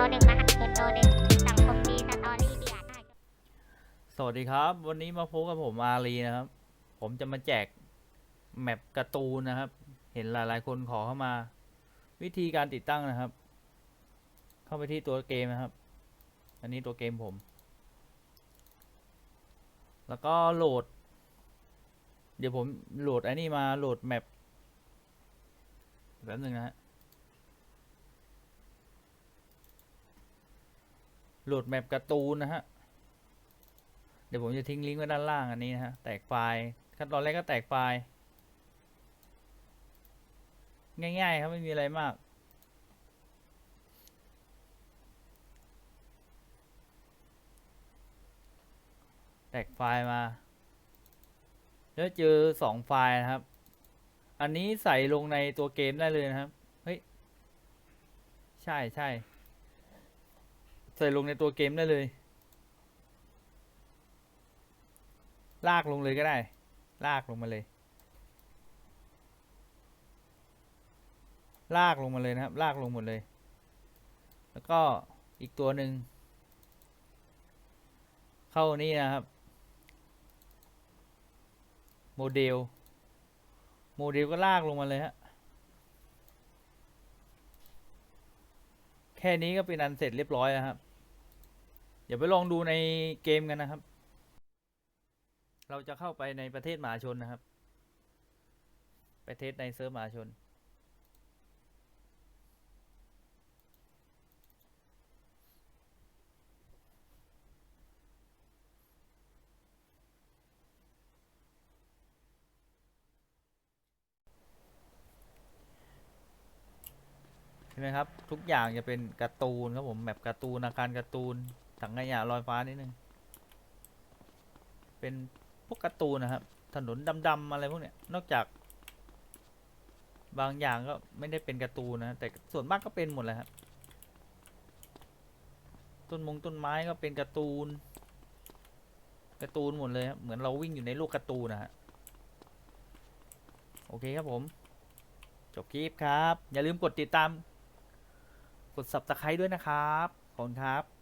หนึ่งรหัสเกิดโนหนึ่งสังคมดีสตอรี่เดียดสวัสดีครับ วันนี้มาพบกับผมอารีนะครับ ผมจะมาแจกแมปการ์ตูนนะครับ เห็นหลายๆคนขอเข้ามา วิธีการติดตั้งนะครับ เข้าไปที่ตัวเกมนะครับ อันนี้ตัวเกมผม แล้วก็โหลด เดี๋ยวผมโหลดอันนี้มาโหลดแมปแป๊บนึงนะฮะ โหลดแมปการ์ตูนนะฮะ เดี๋ยวผมจะทิ้งลิงก์ไว้ด้านล่างอันนี้นะฮะ แตกไฟล์ ขั้นตอนแรกก็แตกไฟล์ ง่ายๆครับไม่มีอะไรมากแตกไฟล์มา แล้วเจอสองไฟล์นะครับ อันนี้ใส่ลงในตัวเกมได้เลยนะครับ เฮ้ย ใช่ใช่ใใส่ลงในตัวเกมได้เลย ลากลงเลยก็ได้ ลากลงมาเลย ลากลงมาเลยนะครับ ลากลงหมดเลย แล้วก็อีกตัวหนึ่งเข้านี่นะครับ โมเดล โมเดลก็ลากลงมาเลยฮะแค่นี้ก็เป็นอันเสร็จเรียบร้อยแล้วครับ เดี๋ยวไปลองดูในเกมกันนะครับ เราจะเข้าไปในประเทศมหาชนนะครับ ประเทศในเซิร์ฟมหาชน เห็นไหมครับ ทุกอย่างจะเป็นการ์ตูนครับผมแบบการ์ตูนอาคารการ์ตูน ถังขยะลอยฟ้านิดนึง เป็นพวกการ์ตูนนะครับ ถนนดำๆอะไรพวกเนี้ย นอกจาก บางอย่างก็ไม่ได้เป็นการ์ตูนนะ แต่ส่วนมากก็เป็นหมดเลยครับ ต้นมงต้นไม้ก็เป็นการ์ตูน การ์ตูนหมดเลยครับ เหมือนเราวิ่งอยู่ในโลกการ์ตูนนะฮะ โอเคครับผม จบคลิปครับ อย่าลืมกดติดตาม กด subscribe ด้วยนะครับ ขอบคุณครับ